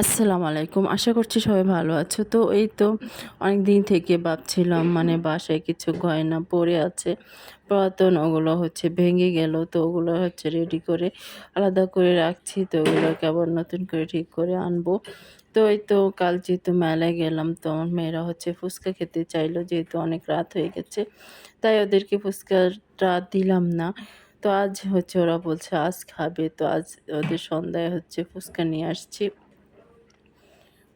আসসালামু আলাইকুম। আশা করছি সবাই ভালো আছো। তো এই তো অনেক দিন থেকে ভাবছিলাম মানে বাসায় কিছু গয়না পড়ে আছে। পুরাতন ওগুলো হচ্ছে ভেঙে গেল, তো ওগুলো হচ্ছে রেডি করে আলাদা করে রাখছি, তো ওগুলোকে আবার নতুন করে ঠিক করে আনব। তো এই তো কাল যেহেতু মেলায় গেলাম, তো আমার মেয়েরা হচ্ছে ফুচকা খেতে চাইলো, যেহেতু অনেক রাত হয়ে গেছে, তাই ওদেরকে ফুচকাটা দিলাম না। তো আজ হচ্ছে ওরা বলছে, আজ খাবে, তো আজ ওদের সন্ধ্যায় হচ্ছে ফুচকা নিয়ে আসছি।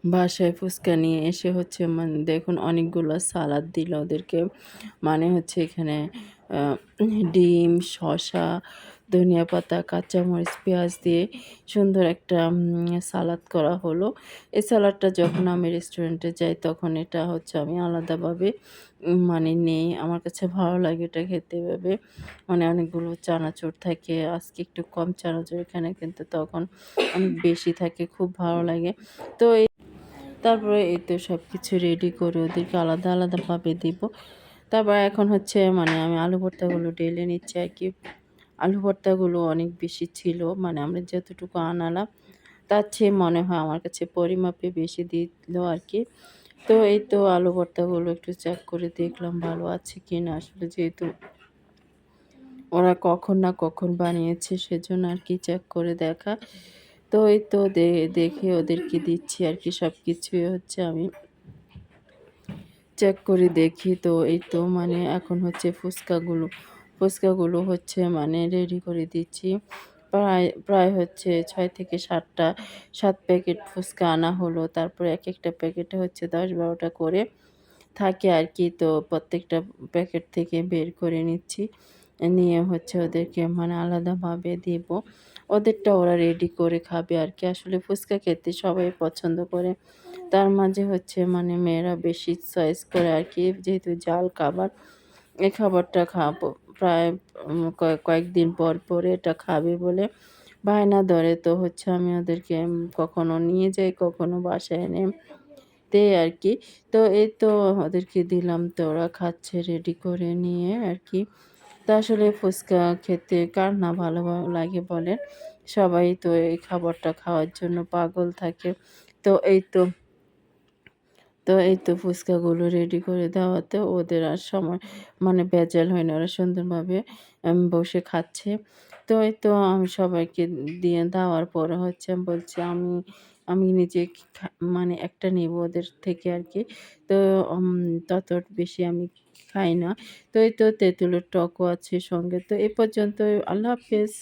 বাসায় ফুচকা নিয়ে এসে হচ্ছে মানে দেখুন অনেকগুলো সালাদ দিল ওদেরকে। মানে হচ্ছে এখানে ডিম, শসা, ধনিয়া পাতা, কাঁচামরিচ, পেঁয়াজ দিয়ে সুন্দর একটা সালাদ করা হলো। এই সালাদটা যখন আমি রেস্টুরেন্টে যাই তখন এটা হচ্ছে আমি আলাদাভাবে মানে নেই। আমার কাছে ভালো লাগে এটা খেতে ভাবে মানে অনেকগুলো চানাচুর থাকে, আজকে একটু কম চানাচুর এখানে, কিন্তু তখন বেশি থাকে, খুব ভালো লাগে। তো তারপরে এই তো সব কিছু রেডি করে ওদেরকে আলাদা আলাদাভাবে দিব। তারপর এখন হচ্ছে মানে আমি আলু ভর্তাগুলো ডেলে নিচ্ছি আর কি। আলু ভর্তাগুলো অনেক বেশি ছিল মানে আমরা যতটুকু আনালাম, তার চেয়ে মনে হয় আমার কাছে পরিমাপে বেশি দিল আর কি। তো এই তো আলু ভর্তাগুলো একটু চেক করে দেখলাম ভালো আছে কি না আসলে যেহেতু ওরা কখন না কখন বানিয়েছে, সেজন্য আর কি চেক করে দেখা। তো এই তো দেখে ওদেরকে দিচ্ছি আর কি সব কিছুই হচ্ছে আমি চেক করে দেখি তো। এই তো মানে এখন হচ্ছে ফুচকাগুলো ফুচকাগুলো হচ্ছে মানে রেডি করে দিচ্ছি। প্রায় প্রায় হচ্ছে ছয় থেকে সাতটা, সাত প্যাকেট ফুচকা আনা হলো। তারপরে এক একটা প্যাকেটে হচ্ছে দশ বারোটা করে থাকে আর কি তো। প্রত্যেকটা প্যাকেট থেকে বের করে নিচ্ছি। নিয়ে হচ্ছে ওদেরকে মানে আলাদাভাবে দিব। ওদেরটা ওরা রেডি করে খাবে আর কি আসলে ফুচকা খেতে সবাই পছন্দ করে। তার মাঝে হচ্ছে মানে মেয়েরা বেশি চয়েস করে আর কি যেহেতু জাল খাবার, এই খাবারটা খাব। প্রায় কয়েক কয়েকদিন পর পর এটা খাবে বলে বায়না ধরে। তো হচ্ছে আমি ওদেরকে কখনো নিয়ে যাই, কখনো বাসায় এনে দেই আর কি তো এই তো ওদেরকে দিলাম, তো ওরা খাচ্ছে রেডি করে নিয়ে আর কি তো আসলে ফুচকা খেতে কার না ভালো লাগে বলেন। সবাই তো এই খাবারটা খাওয়ার জন্য পাগল থাকে। তো এই তো তো এই তো ফুচকাগুলো রেডি করে দেওয়াতে ওদের আর সময় মানে ভেজাল হয় না ওরা সুন্দরভাবে বসে খাচ্ছে। তো এই তো আমি সবাইকে দিয়ে দেওয়ার পরে হচ্ছে বলছি, আমি আমি নিজে মানে একটা নেব ওদের থেকে আর কি তো তত বেশি আমি খাই না। তো এই তো তেঁতুলের টকও আছে সঙ্গে। তো এ পর্যন্ত আল্লাহ হাফেজ।